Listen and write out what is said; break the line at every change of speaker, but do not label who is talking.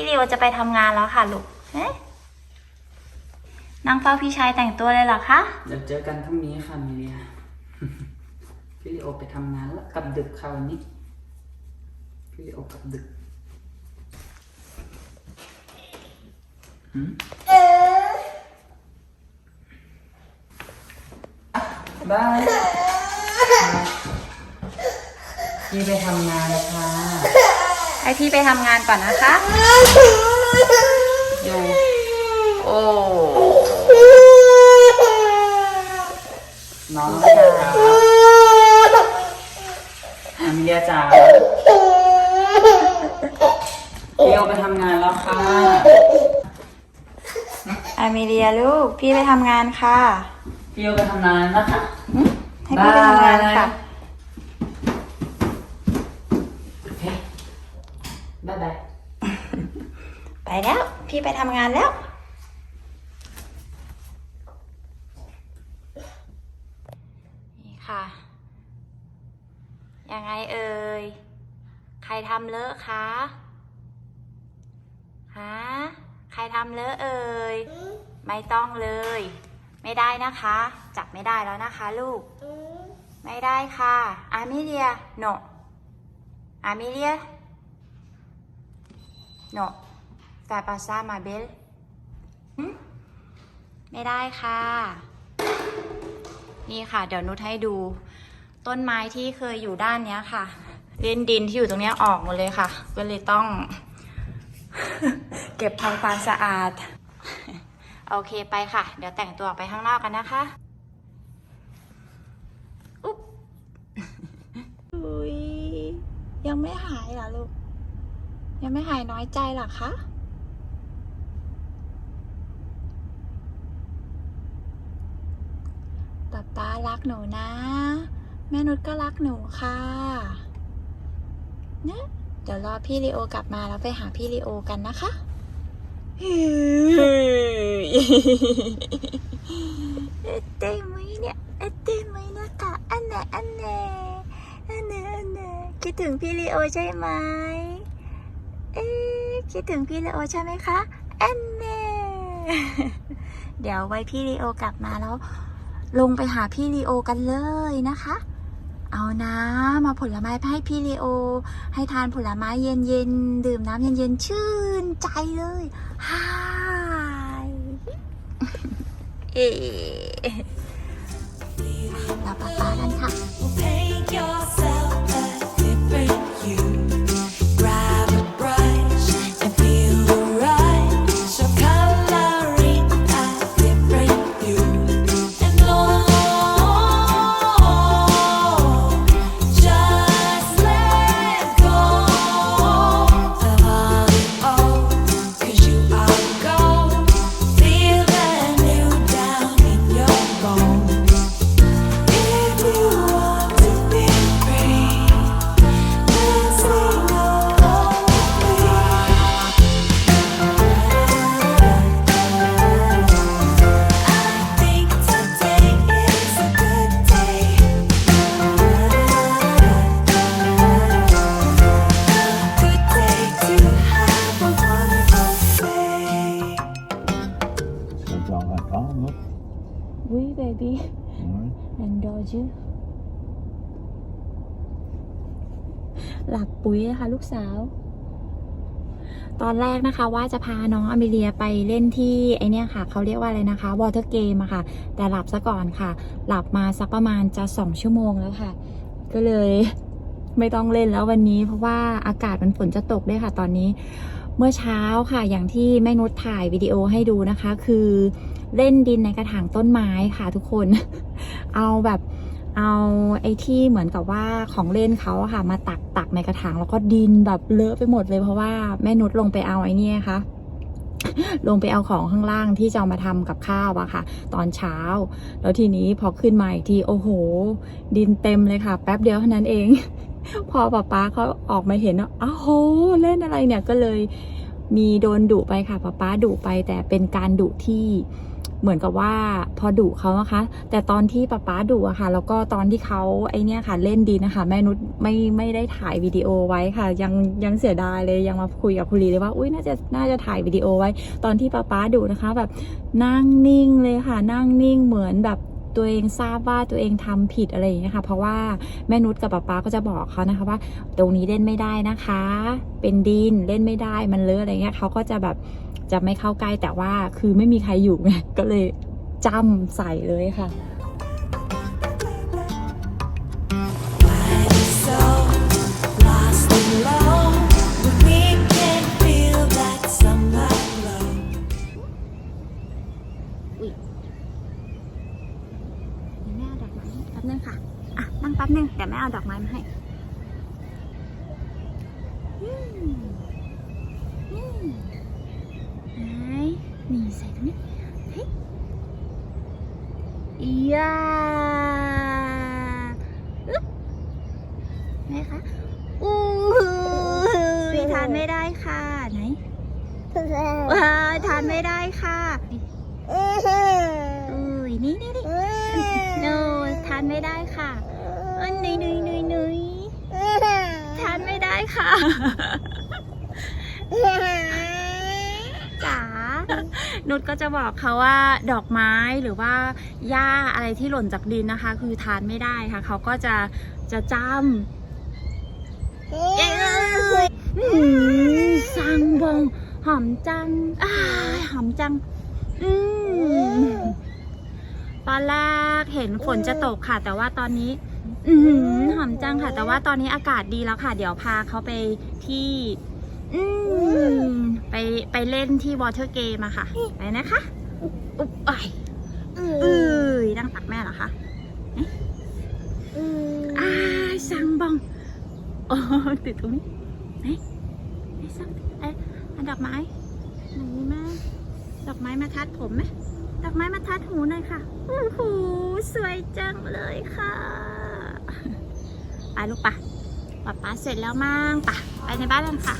พี่ริวจะไปทำงานแล้วค่ะลูกเอ๊ะนั่งเฝ้าพี่ชายแต่งตัวเลยเหรอคะ
เดี๋ยวเจอกันพรุ่งนี้ค่ะมิเลียพี่ลิโอไปทำงานแล้วกลับดึกค่ะวันนี้พี่ลิโอกลับดึกหืมบายพี่ไปทำงานแล้วค่ะ
ให้พี่ไปทำงานก่อนนะคะ
อยู่
โอ้
น้องจ๋าอามิเลียจ๋าพี่เอาไปทำงานแล้วค่ะ
อามิเลียลูก พี่ไปทำงานค่ะ
พี่เอาไปทำงานนะคะ
ให้พี่ไปทำงานค่ะ
โอเคบ๊ายบาย
ไปแล้ว พี่ไปทำงานแล้ว นี่ค่ะ ยังไงเอ่ย ใครทำเลอะคะฮะใครทำเลอะเอ่ย ไม่ต้องเลย ไม่ได้นะคะ จับไม่ได้แล้วนะคะลูก ไม่ได้ค่ะ อามิเลีย โน อามิเลีย โน ฟาปาซามาเบลหึไม่ได้ค่ะ นี่ค่ะเดี๋ยวนุชให้ดู ต้นไม้ที่เคยอยู่ด้านเนี้ยค่ะเล่นดินที่อยู่ตรงเนี้ยออกหมดเลยค่ะ ก็เลยต้อง เก็บทำความสะอาด โอเคไปค่ะ เดี๋ยวแต่งตัวออกไปข้างนอกกันนะคะอุ๊บอุ๊ยยังไม่หายเหรอลูก ยังไม่หายน้อยใจเหรอคะ ป๊าป๊า รักหนูนะ แม่นุชก็รักหนูค่ะเนี่ยเดี๋ยวรอพี่ลีโอกลับมาแล้วไปหาพี่ลีโอกันนะคะเอเต้ไหมเนี่ยเอเต้ไหมนะคะอันไหนอันไหนอันไหนอันไหนคิดถึงพี่ลีโอใช่ไหมเอ๊คิดถึงพี่ลีโอใช่ไหมคะอันแน่เดี๋ยวไว้พี่ลีโอกลับมาแล้ว ลงไปหาพี่ลีโอกันเลยนะคะ เอาน้ำมาผลไม้ไปให้พี่ลีโอ ให้ทานผลไม้เย็นๆ ดื่มน้ำเย็นๆ ชื่นใจเลยฮายเอ๊ะเราป๊าป๊ากันค่ะ
Ouais.
adore you หลับปุ๋ยเลยค่ะลูกสาว ตอนแรกนะคะว่าจะพาน้องอเมเลียไปเล่นที่ไอเนี้ยค่ะ เขาเรียกว่าอะไรนะคะวอเตอร์เกมอะค่ะ แต่หลับซะก่อนค่ะ หลับมาสักประมาณจะสองชั่วโมงแล้วค่ะ ก็เลยไม่ต้องเล่นแล้ววันนี้ เพราะว่าอากาศมันฝนจะตกด้วยค่ะ ตอนนี้เมื่อเช้าค่ะอย่างที่แม่นุชถ่ายวิดีโอให้ดูนะคะ คือเล่นดินในกระถางต้นไม้ค่ะทุกคน เอาแบบ เอาไอ้ที่เหมือนกับว่าของเล่นเขาค่ะ มาตักตักในกระถาง แล้วก็ดินแบบเลอะไปหมดเลยเพราะว่าแม่นุชลงไปเอาไอ้นี่ค่ะลงไปเอาของข้างล่างที่จะามาทำกับข้าวอะค่ะ ตอนเช้า แล้วทีนี้พอขึ้นมาอีกทีโอ้โห ดินเต็มเลยค่ะ แป๊บเดียวเท่านั้นเอง พอป๊าป๊าเขาออกมาเห็นว่าอ้าวโหเล่นอะไรเนี่ยก็เลยมีโดนดุไปค่ะป๊าป๊าดุไปแต่เป็นการดุที่ เหมือนกับว่าพอดุเขานะคะ แต่ตอนที่ป๊าป๊าดุอะค่ะ แล้วก็ตอนที่เขาไอเนี้ยค่ะ เล่นดีนะคะ แม่นุชไม่ไม่ได้ถ่ายวิดีโอไว้ค่ะ ยังยังเสียดายเลยยังมาคุยกับคุณลีเลยว่าอุ้ยน่าจะน่าจะถ่ายวิดีโอไว้ ตอนที่ป๊าป๊าดุนะคะ แบบนั่งนิ่งเลยค่ะ นั่งนิ่งเหมือนแบบตัวเองทราบว่าตัวเองทำผิดอะไรอย่างเงี้ยค่ะ เพราะว่าแม่นุชกับป๊าป๊าก็จะบอกเขานะคะว่า ตรงนี้เล่นไม่ได้นะคะ เป็นดินเล่นไม่ได้มันเลอะอะไรเงี้ยเขาก็จะแบบ จะไม่เข้าใกล้แต่ว่าคือไม่มีใครอยู่ไงก็เลยจ้ำใส่เลยค่ะ ยาอึ๊บไหนคะอู้หูทานไม่ได้ค่ะไหนว้ายทานไม่ได้ค่ะอุ้ยนี่นี่นี่โนทานไม่ได้ค่ะอันนุยนุยนุยนุยทานไม่ได้ค่ะจ๋า นุชก็จะบอกเขาว่าดอกไม้หรือว่าหญ้าอะไรที่หล่นจากดินนะคะ คือทานไม่ได้ค่ะ เขาก็จะจะจำเอ้สังบงหอมจังอหอมจัง อืตอนแรกเห็นฝนจะตกค่ะ แต่ว่าตอนนี้อหอมจังค่ะ แต่ว่าตอนนี้อากาศดีแล้วค่ะ เดี๋ยวพาเขาไปที่ อืมไปไปเล่นที่วอเตอร์เกมอะค่ะ ไปนะคะ อุ๊บอ้ายเอ้ยนั่งตักแม่เหรอคะเอ๊ะอ้ายสังบองโอ้ติดตรงนี้ไหนไหนสังเอ๊ะเอาดอกไม้ไหนแม่ดอกไม้มาทัดผมไหมดอกไม้มาทัดหูหน่อยค่ะโอ้โหสวยจังเลยค่ะ ไปลูกปะป๊าป๊าเสร็จแล้วมั้งปะไป ในบ้านกันค่ะ